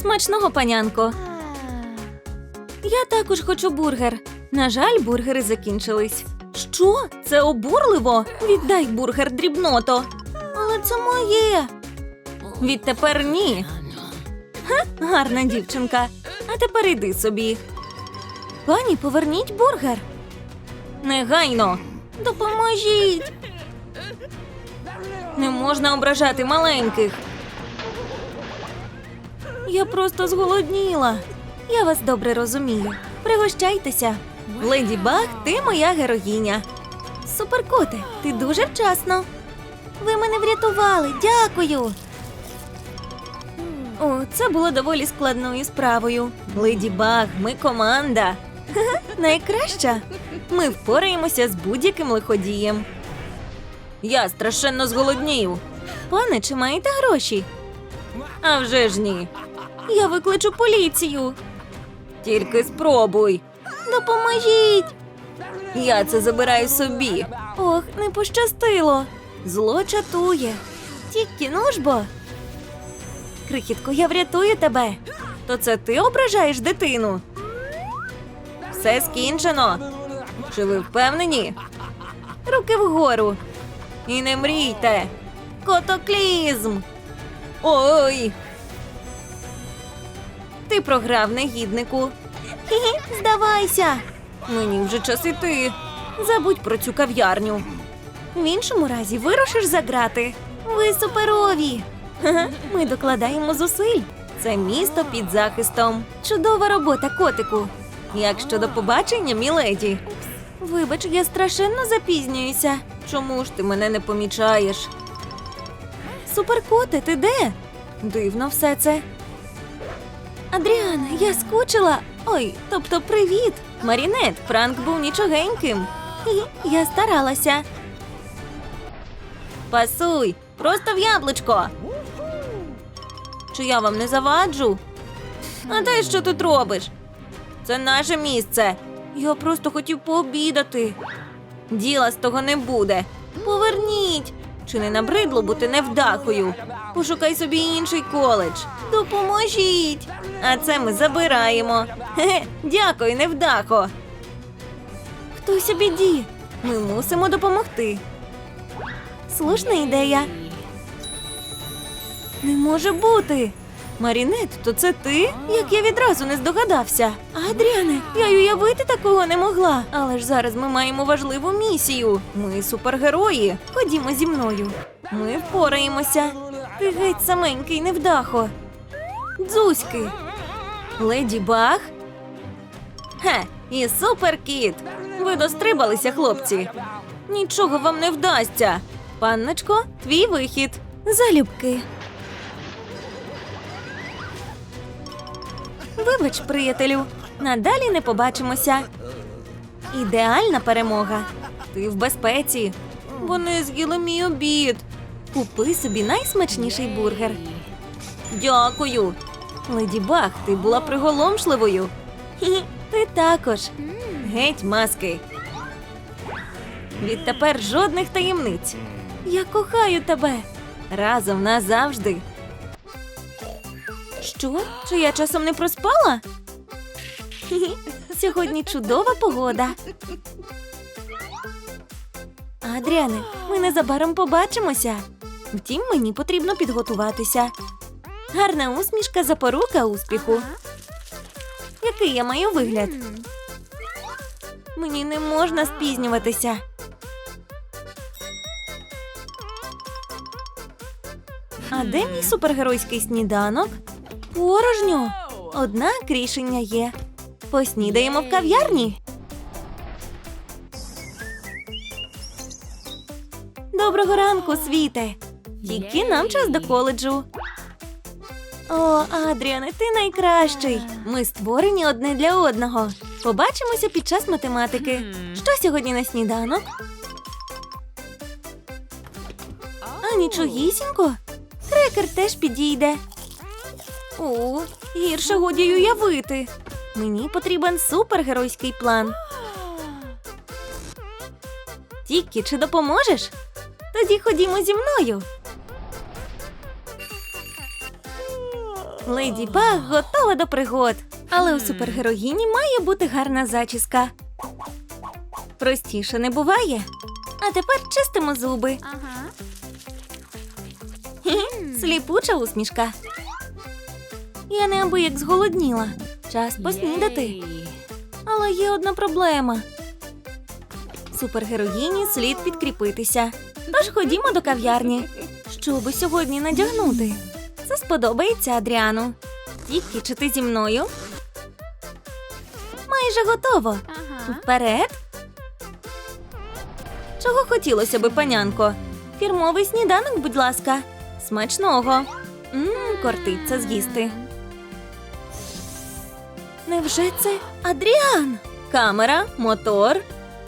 Смачного панянко. Я також хочу бургер. На жаль, бургери закінчились. Що? Це обурливо? Віддай бургер дрібното. Але це моє. Відтепер ні. Ха, гарна дівчинка. А тепер іди собі. Пані, поверніть бургер. Негайно. Допоможіть. Не можна ображати маленьких. Я просто зголодніла. Я вас добре розумію. Пригощайтеся. Леді Баг, ти моя героїня. Суперкоте, ти дуже вчасно. Ви мене врятували. Дякую. О, це було доволі складною справою. Леді Баг, ми команда. Найкраща. Ми впораємося з будь-яким лиходієм. Я страшенно зголоднів. Пане, чи маєте гроші? А вже ж ні. Я викличу поліцію. Тільки спробуй. Допоможіть. Я це забираю собі. Ох, не пощастило. Зло чатує. Тільки ну ж бо. Крихітко, я врятую тебе. То це ти ображаєш дитину? Все скінчено. Чи ви впевнені? Руки вгору. І не мрійте. Котоклізм. Ой. Ти програв негіднику. Хі-хі, здавайся. Мені вже час іти. Забудь про цю кав'ярню. В іншому разі вирушиш за грати. Ви суперові. Ха-ха, Ми докладаємо зусиль. Це місто під захистом. Чудова робота, котику. Як щодо побачення, міледі? Вибач, я страшенно запізнююся. Чому ж ти мене не помічаєш? Суперкоте, ти де? Дивно все це. Адріана, я скучила. Ой, тобто привіт. Марінет, Франк був нічогеньким. Хі, Я старалася. Пасуй, просто в яблучко. Чи я вам не заваджу? А ти що тут робиш? Це наше місце. Я просто хотів пообідати. Діла з того не буде. Поверніть. Чи не набридло бути невдахою? Пошукай собі інший коледж. Допоможіть. А це ми забираємо. Хе-хе, дякую, невдахо. Хтось у біді. Ми мусимо допомогти. Слушна ідея. Не може бути. Марінет, то це ти? Як я відразу не здогадався. Адріане, я й уявити такого не могла. Але ж зараз ми маємо важливу місію. Ми супергерої. Ходімо зі мною. Ми впораємося. Ти геть саменький невдахо. Дзузьки. Леді Баг? Хе, і суперкіт. Ви дострибалися, хлопці. Нічого вам не вдасться. Панночко, твій вихід. Залюбки. Вибач, приятелю, надалі не побачимося. Ідеальна перемога. Ти в безпеці. Вони з'їли мій обід. Купи собі найсмачніший бургер. Дякую. Леді Баг, ти була приголомшливою. Хі, ти також. Геть маски. Відтепер жодних таємниць. Я кохаю тебе. Разом назавжди. Що? Чи я часом не проспала? Сьогодні чудова погода. Адріане, ми незабаром побачимося. Втім, мені потрібно підготуватися. Гарна усмішка запорука успіху. Який я маю вигляд? Мені не можна спізнюватися. А де мій супергеройський сніданок? Порожньо. Однак рішення є. Поснідаємо в кав'ярні. Доброго ранку, світе. Тільки нам час до коледжу. О, Адріане, ти найкращий. Ми створені одне для одного. Побачимося під час математики. Що сьогодні на сніданок? А нічогісінько. Крекер теж підійде. О, гірше годі й уявити. Мені потрібен супергеройський план. Тільки чи допоможеш? Тоді ходімо зі мною. Леді Баг готова до пригод. Але у супергероїні має бути гарна зачіска. Простіше не буває. А тепер чистимо зуби. Хі-хі, Сліпуча усмішка. Я неабияк зголодніла. Час поснідати. Але є одна проблема. Супергероїні слід підкріпитися. Тож ходімо до кав'ярні. Що би сьогодні надягнути? Це сподобається Адріану. Тільки чи ти зі мною? Майже готово. Вперед. Чого хотілося би, панянко? Фірмовий сніданок, будь ласка. Смачного. Мм, кортиться з'їсти. Невже це Адріан? Камера, мотор.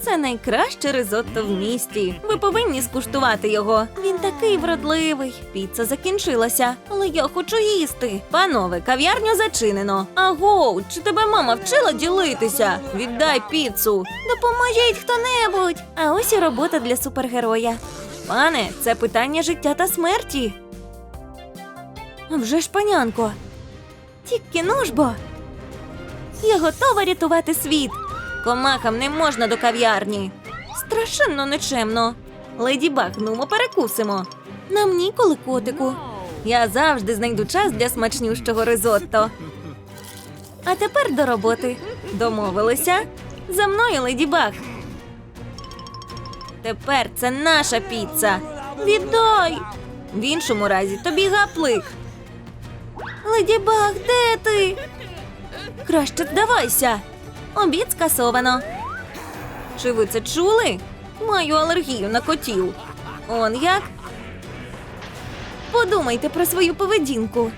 Це найкраще ризотто в місті. Ви повинні скуштувати його. Він такий вродливий. Піца закінчилася, але я хочу їсти. Панове, кав'ярню зачинено. Агоу, чи тебе мама вчила ділитися? Віддай піцу. Допоможіть хто-небудь. А ось і робота для супергероя. Пане, це питання життя та смерті. Вже ж панянко. Тільки ну ж бо. Я готова рятувати світ. Комахам не можна до кав'ярні. Страшенно нечемно. Леді Баг, нумо перекусимо. Нам ніколи котику. Я завжди знайду час для смачнющого ризотто. А тепер до роботи. Домовилися? За мною, леді Баг. Тепер це наша піца. Віддай! В іншому разі тобі гаплик. Леді Баг, де ти? Краще здавайся. Обід скасовано. Чи ви це чули? Маю алергію на котів. Он як? Подумайте про свою поведінку.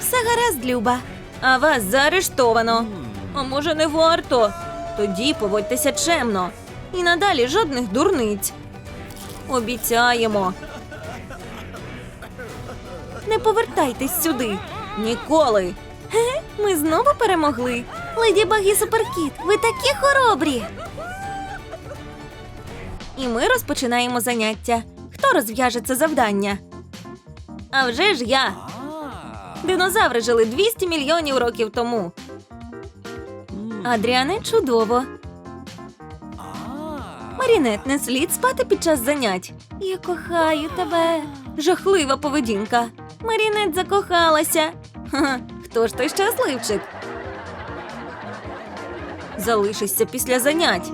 Все гаразд, Люба. А вас заарештовано. А може, не варто? Тоді поводьтеся чемно. І надалі жодних дурниць. Обіцяємо. Не повертайтесь сюди. Ніколи. Ми знову перемогли. Леді Баг і Суперкіт, ви такі хоробрі. І ми розпочинаємо заняття. Хто розв'яже це завдання? А вже ж я. Динозаври жили 200 мільйонів років тому. Адріане чудово. Марінет, не слід спати під час занять. Я кохаю тебе. Жахлива поведінка. Марінет закохалася. Ха-ха, хто ж той щасливчик? Залишишся після занять.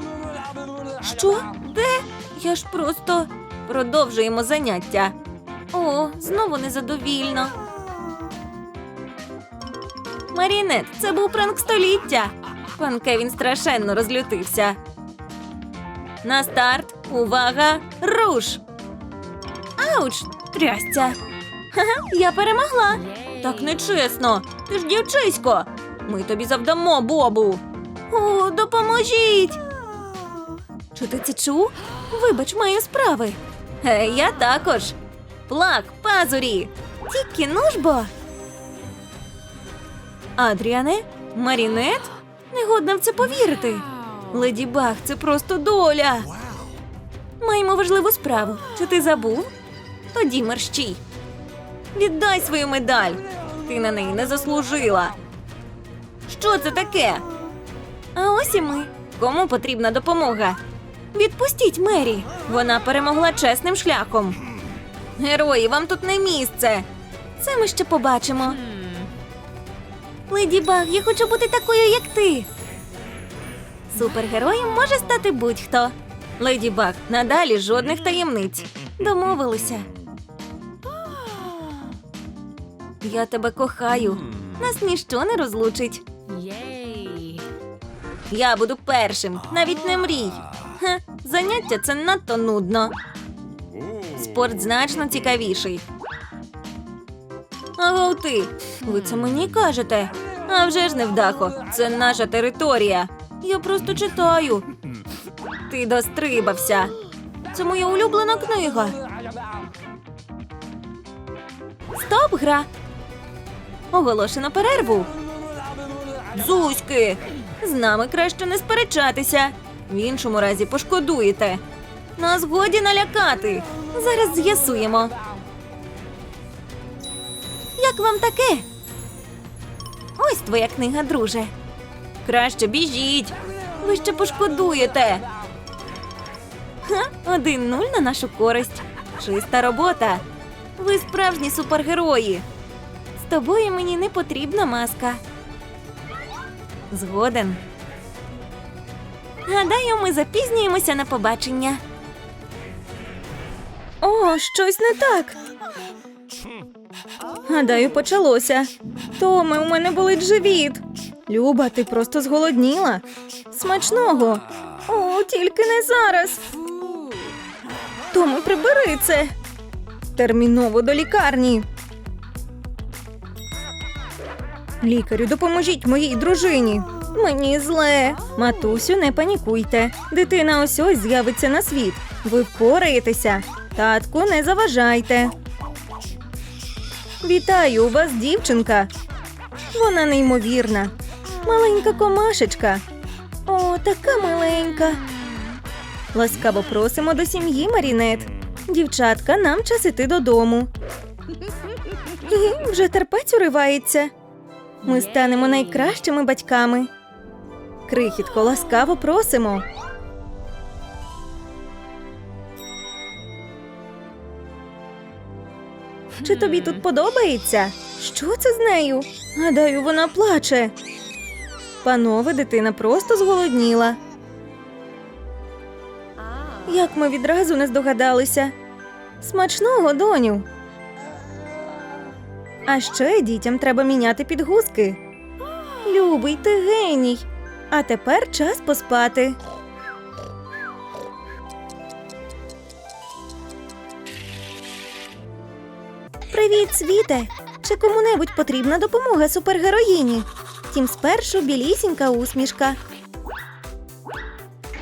Що? Де? Я ж просто продовжуємо заняття. О, знову незадовільно. Марінет, це був пранк століття. Пан Кевін страшенно розлютився. На старт. Увага! Руш! Ауч! Трясця! Ха-ха, я перемогла! Так нечесно! Ти ж дівчисько! Ми тобі завдамо, Бобу! О, допоможіть! Чи ти це чув? Вибач, маю справи. Е, я також. Плак, пазурі! Тільки ну ж бо. Адріане? Марінет? Негодна в це повірити. Леді Баг, це просто доля. Маємо важливу справу. Чи ти забув? Тоді мерщій. Віддай свою медаль. Ти на неї не заслужила. Що це таке? А ось і ми. Кому потрібна допомога? Відпустіть Мері. Вона перемогла чесним шляхом. Герої, вам тут не місце. Це ми ще побачимо. Леді Баг, я хочу бути такою, як ти. Супергероєм може стати будь-хто. Леді Баг, надалі жодних таємниць. Домовилися. Я тебе кохаю. Нас ніщо не розлучить. Я буду першим, навіть не мрій. Хе, заняття це надто нудно. Спорт значно цікавіший. Агов ти, ви це мені кажете? А вже ж невдахо, це наша територія. Я просто читаю. Ти дострибався. Це моя улюблена книга. Стоп, гра. Оголошено перерву. Зузьки! З нами краще не сперечатися. В іншому разі пошкодуєте. Нас годі налякати. Зараз з'ясуємо. Як вам таке? Ось твоя книга, друже. Краще біжіть. Ви ще пошкодуєте. Один нуль на нашу користь. Чиста робота. Ви справжні супергерої. З тобою мені не потрібна маска. Згоден. Гадаю, ми запізнюємося на побачення. О, щось не так. Гадаю, почалося. Томе, у мене болить живіт. Люба, ти просто зголодніла. Смачного. О, тільки не зараз. Томе, прибери це. Терміново до лікарні. Лікарю, допоможіть моїй дружині. Мені зле. Матусю, не панікуйте. Дитина ось ось з'явиться на світ. Ви впораєтеся. Татку, не заважайте. Вітаю, у вас дівчинка. Вона неймовірна. Маленька комашечка. О, така маленька. Ласкаво просимо до сім'ї, Марінет. Дівчатка, нам час іти додому. Гі, Вже терпець уривається. Ми станемо найкращими батьками. Крихітко, ласкаво просимо. Чи тобі тут подобається? Що це з нею? Гадаю, вона плаче. Панове, дитина просто зголодніла. Як ми відразу не здогадалися. Смачного, доню. А ще дітям треба міняти підгузки. Любий, ти геній. А тепер час поспати. Привіт, світе! Чи кому-небудь потрібна допомога супергероїні? Тім спершу білісінька усмішка.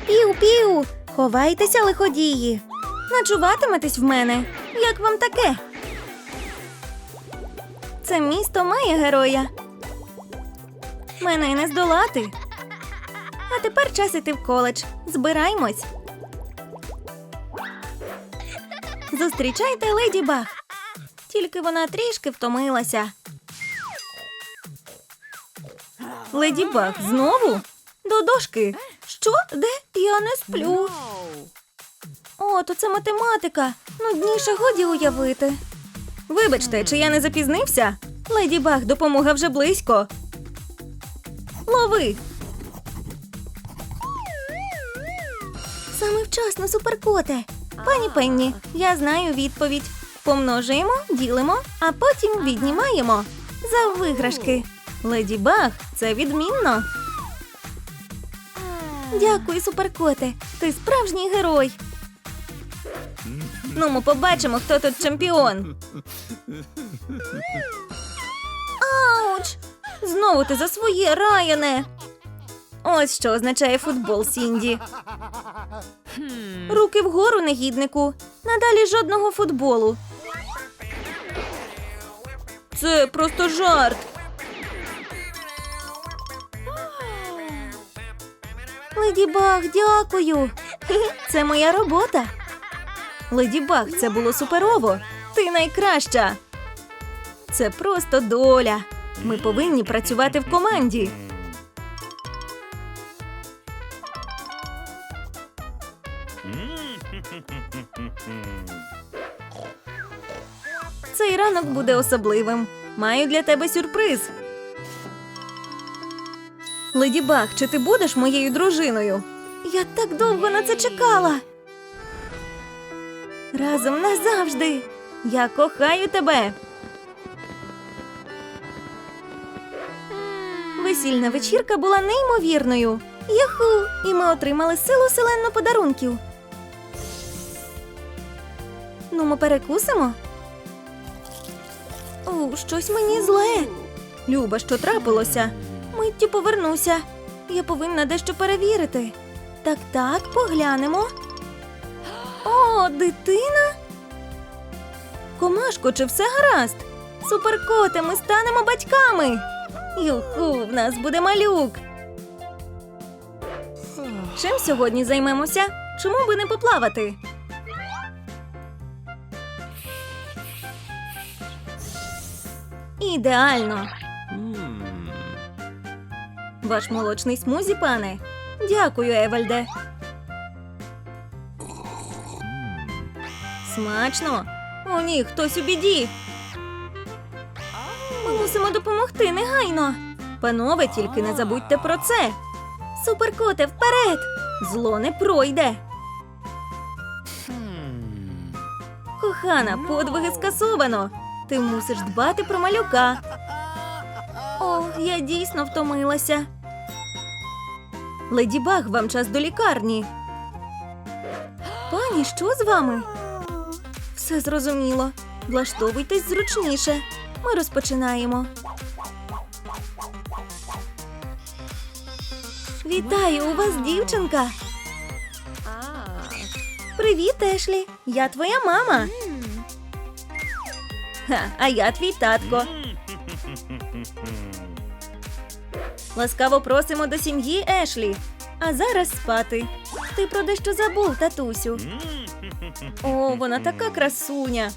Піу-піу! Ховайтеся, лиходії. Ночуватиметесь в мене. Як вам таке? Це місто має героя. Мене не здолати. А тепер час іти в коледж. Збираймось. Зустрічайте леді Баг. Тільки вона трішки втомилася. Леді Баг, знову? До дошки. Що? Де? Я не сплю. О, то це математика. Нудніше годі уявити. Вибачте, чи я не запізнився? Леді Баг, допомога вже близько. Лови. Саме вчасно, суперкоте. Пані Пенні, я знаю відповідь. Помножуємо, ділимо, а потім віднімаємо. За виграшки. Леді Баг, це відмінно. Дякую, суперкоте. Ти справжній герой. Ну, ми побачимо, хто тут чемпіон. Ауч! Знову ти за своє Раяне. Ось що означає футбол, Сінді. Руки вгору, негіднику. Надалі жодного футболу. Це просто жарт. Леді Баг, дякую. Це моя робота. Леді Баг, це було суперово. Ти найкраща. Це просто доля. Ми повинні працювати в команді. Цей ранок буде особливим. Маю для тебе сюрприз. Леді Баг, чи ти будеш моєю дружиною? Я так довго на це чекала. Разом назавжди. Я кохаю тебе. Весільна вечірка була неймовірною. Яху! І ми отримали силу селенно подарунків. Ну, ми перекусимо. О, щось мені зле. Люба, що трапилося? Миттю повернуся. Я повинна дещо перевірити. Так, так, поглянемо. О, дитина. Комашко, чи все гаразд? Суперкоте, ми станемо батьками. Юху, в нас буде малюк. Чим сьогодні займемося? Чому би не поплавати? Ідеально. Ваш молочний смузі, пане. Дякую, Евальде. Смачно. О, ні, хтось у біді. Ми мусимо допомогти негайно. Панове, тільки не забудьте про це. Суперкоте, вперед! Зло не пройде. Кохана, подвиги скасовано. Ти мусиш дбати про малюка. О, я дійсно втомилася. Леді Баг, вам час до лікарні. Пані, що з вами? Все зрозуміло. Влаштовуйтесь зручніше. Ми розпочинаємо. Вітаю, у вас дівчинка. Привіт, Ешлі. Я твоя мама. Ха, а я твій татко. Ласкаво просимо до сім'ї Ешлі. А зараз спати. Ти про дещо забув, татусю. О, вона така красуня.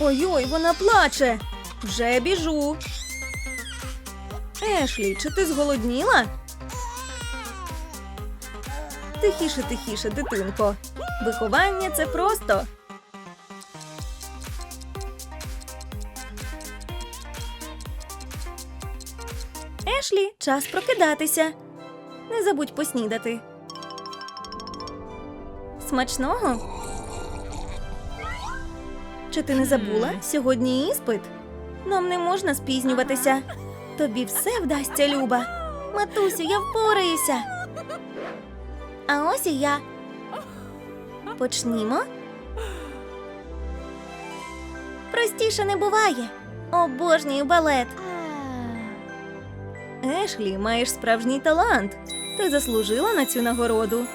Ой-ой, вона плаче. Вже біжу. Ешлі, чи ти зголодніла? Тихіше, тихіше, дитинко. Виховання це просто. Ешлі, час прокидатися. Не забудь поснідати. Смачного? Чи ти не забула? Сьогодні іспит. Нам не можна спізнюватися. Тобі все вдасться, Люба. Матусю, я впораюся. А ось і я. Почнімо. Простіше не буває. Обожнюю балет. Ешлі, маєш справжній талант. Ти заслужила на цю нагороду.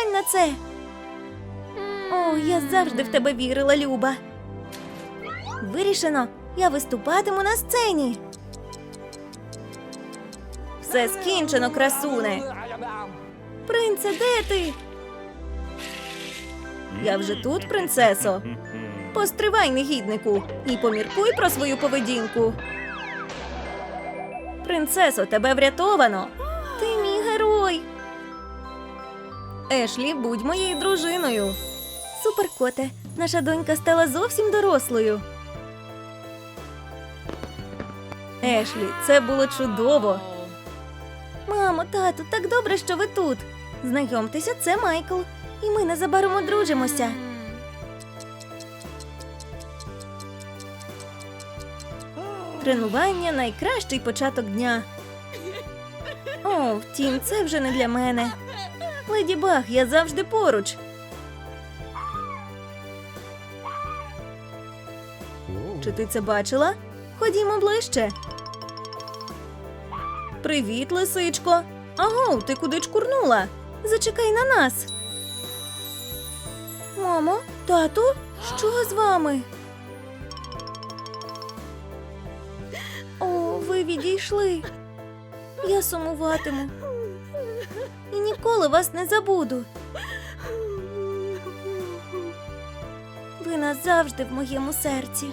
Поглянь на це. О, я завжди в тебе вірила, Люба. Вирішено, я виступатиму на сцені. Все скінчено, красуне. Принце, де ти? Я вже тут, принцесо. Постривай, негіднику, і поміркуй про свою поведінку. Принцесо, тебе врятовано. Ешлі, будь моєю дружиною. Суперкоте, наша донька стала зовсім дорослою. Ешлі, це було чудово. Мамо, тату, так добре, що ви тут. Знайомтеся, це Майкл, і ми незабаром одружимося. Тренування найкращий початок дня. О, втім, це вже не для мене. Леді Баг, я завжди поруч. Чи ти це бачила? Ходімо ближче. Привіт, лисичко. Аго, ти куди чкурнула? Зачекай на нас. Мамо, тату, що з вами? О, ви відійшли. Я сумуватиму. Ніколи вас не забуду. Ви назавжди в моєму серці.